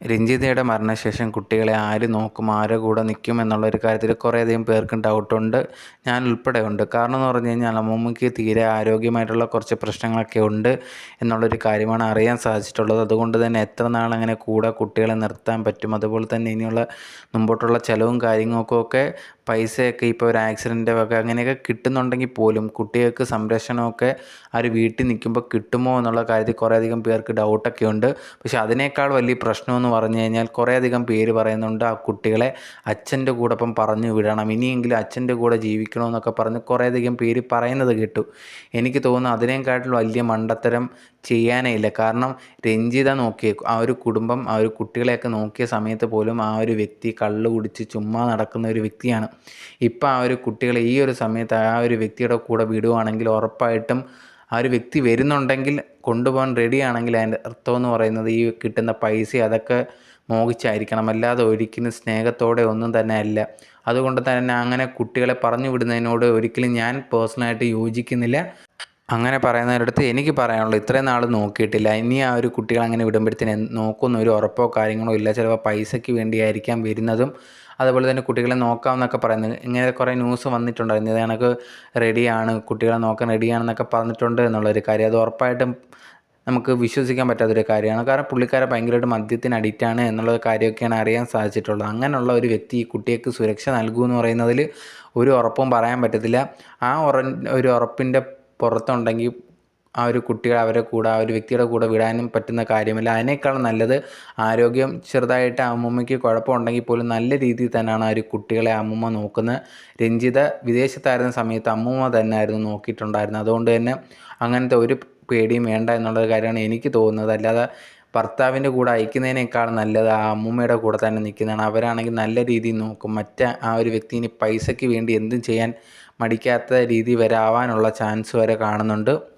രഞ്ജിതയുടെ മരണശേഷം കുട്ടികളെ ആര് നോക്കും ആരുടെ കൂടെ നിൽക്കും എന്നുള്ള ഒരു കാര്യത്തിൽ കുറേയധികം പേർക്കും ഡൗട്ടുണ്ട് ഞാൻ ഉൾപ്പെടെ ഉണ്ട്. കാരണം എന്ന് പറഞ്ഞു കഴിഞ്ഞാൽ അമ്മൂമ്മയ്ക്ക് തീരെ ആരോഗ്യമായിട്ടുള്ള കുറച്ച് പ്രശ്നങ്ങളൊക്കെ ഉണ്ട് എന്നുള്ളൊരു കാര്യമാണ് അറിയാൻ സാധിച്ചിട്ടുള്ളത്. അതുകൊണ്ട് തന്നെ എത്ര അങ്ങനെ കൂടെ കുട്ടികളെ നിർത്താൻ പറ്റും? അതുപോലെ തന്നെ ഇനിയുള്ള മുമ്പോട്ടുള്ള ചിലവും കാര്യങ്ങൾക്കൊക്കെ പൈസയൊക്കെ ഇപ്പോൾ ഒരു ആക്സിഡന്റ് വക അങ്ങനെയൊക്കെ കിട്ടുന്നുണ്ടെങ്കിൽ പോലും കുട്ടികൾക്ക് സംരക്ഷണമൊക്കെ ആ ഒരു വീട്ടിൽ നിൽക്കുമ്പോൾ കിട്ടുമോ എന്നുള്ള കാര്യത്തിൽ കുറേയധികം പേർക്ക് ഡൗട്ടൊക്കെ ഉണ്ട്. പക്ഷേ അതിനേക്കാൾ വലിയ പ്രശ്നമെന്ന് പറഞ്ഞു കഴിഞ്ഞാൽ കുറേയധികം പേര് പറയുന്നുണ്ട് ആ കുട്ടികളെ അച്ഛന്റെ കൂടൊപ്പം പറഞ്ഞു വിടണം. ഇനിയെങ്കിലും അച്ഛന്റെ കൂടെ ജീവിക്കണമെന്നൊക്കെ പറഞ്ഞ് കുറേയധികം പേര് പറയുന്നത് കേട്ടു. എനിക്ക് തോന്നുന്നു അതിനേക്കാട്ടിലും വലിയ മണ്ടത്തരം ചെയ്യാനേ ഇല്ല. കാരണം രഞ്ജിത നോക്കിയ ആ ഒരു കുടുംബം ആ ഒരു കുട്ടികളെയൊക്കെ നോക്കിയ സമയത്ത് പോലും ആ ഒരു വ്യക്തി കള്ളു കുടിച്ച് ചുമ്മാ നടക്കുന്ന ഒരു വ്യക്തിയാണ്. ഇപ്പം ആ ഒരു കുട്ടികളെ ഈ ഒരു സമയത്ത് ആ ഒരു വ്യക്തിയുടെ കൂടെ വിടുവാണെങ്കിൽ ഉറപ്പായിട്ടും ആ ഒരു വ്യക്തി വരുന്നുണ്ടെങ്കിൽ കൊണ്ടുപോകാൻ റെഡിയാണെങ്കിൽ അതിന്റെ അർത്ഥം എന്ന് പറയുന്നത് ഈ കിട്ടുന്ന പൈസ അതൊക്കെ മോഹിച്ചായിരിക്കണം. അല്ലാതെ ഒരിക്കലും സ്നേഹത്തോടെ ഒന്നും തന്നെ അല്ല. അതുകൊണ്ട് തന്നെ അങ്ങനെ കുട്ടികളെ പറഞ്ഞു വിടുന്നതിനോട് ഒരിക്കലും ഞാൻ പേഴ്സണലായിട്ട് യോജിക്കുന്നില്ല. അങ്ങനെ പറയുന്നവരടുത്ത് എനിക്ക് പറയാനുള്ളൂ ഇത്രയും നാൾ നോക്കിയിട്ടില്ല. ഇനി ആ ഒരു കുട്ടികൾ അങ്ങനെ വിടുമ്പോഴത്തേന് നോക്കുന്ന ഒരു ഉറപ്പോ കാര്യങ്ങളോ ഇല്ല. ചിലപ്പോൾ പൈസയ്ക്ക് വേണ്ടിയായിരിക്കാം വരുന്നതും അതുപോലെ തന്നെ കുട്ടികളെ നോക്കാം എന്നൊക്കെ പറയുന്നത്. ഇങ്ങനെ കുറേ ന്യൂസ് വന്നിട്ടുണ്ടായിരുന്നു. ഇത് കണക്ക് റെഡിയാണ് കുട്ടികളെ നോക്കാൻ റെഡിയാണെന്നൊക്കെ പറഞ്ഞിട്ടുണ്ട് എന്നുള്ളൊരു കാര്യം. അത് ഉറപ്പായിട്ടും നമുക്ക് വിശ്വസിക്കാൻ പറ്റാത്തൊരു കാര്യമാണ്. കാരണം പുള്ളിക്കാരെ ഭയങ്കരമായിട്ട് മദ്യത്തിന് അഡിക്റ്റാണ് എന്നുള്ള കാര്യമൊക്കെയാണ് അറിയാൻ സാധിച്ചിട്ടുള്ളത്. അങ്ങനെയുള്ള ഒരു വ്യക്തി ഈ സുരക്ഷ നൽകുമെന്ന് പറയുന്നതിൽ ഒരു ഉറപ്പും പറയാൻ പറ്റത്തില്ല. ആ ഉറ ഒരു ഉറപ്പിന്റെ പുറത്തുണ്ടെങ്കിൽ ആ ഒരു കുട്ടികൾ അവരെ കൂടെ ആ ഒരു വ്യക്തിയുടെ കൂടെ വിടാനും പറ്റുന്ന കാര്യമല്ല. അതിനേക്കാളും നല്ലത് ആരോഗ്യം ചെറുതായിട്ട് അമ്മൂമ്മയ്ക്ക് കുഴപ്പമുണ്ടെങ്കിൽ പോലും നല്ല രീതിയിൽ തന്നെയാണ് ആ ഒരു കുട്ടികളെ അമ്മൂമ്മ നോക്കുന്നത്. രഞ്ജിത വിദേശത്തായിരുന്ന സമയത്ത് അമ്മൂമ്മ തന്നെ ആയിരുന്നു നോക്കിയിട്ടുണ്ടായിരുന്നത്. അതുകൊണ്ട് തന്നെ അങ്ങനത്തെ ഒരു പേടിയും വേണ്ട എന്നുള്ള കാര്യമാണ് എനിക്ക് തോന്നുന്നത്. അല്ലാതെ ഭർത്താവിന്റെ കൂടെ അയക്കുന്നതിനേക്കാൾ നല്ലത് ആ അമ്മൂമ്മയുടെ കൂടെ തന്നെ നിൽക്കുന്നതാണ്. അവരാണെങ്കിൽ നല്ല രീതിയിൽ നോക്കും. മറ്റേ ആ ഒരു വ്യക്തി ഇനി പൈസയ്ക്ക് വേണ്ടി എന്തും ചെയ്യാൻ മടിക്കാത്ത രീതി വരെ ആവാനുള്ള ചാൻസ് വരെ കാണുന്നുണ്ട്.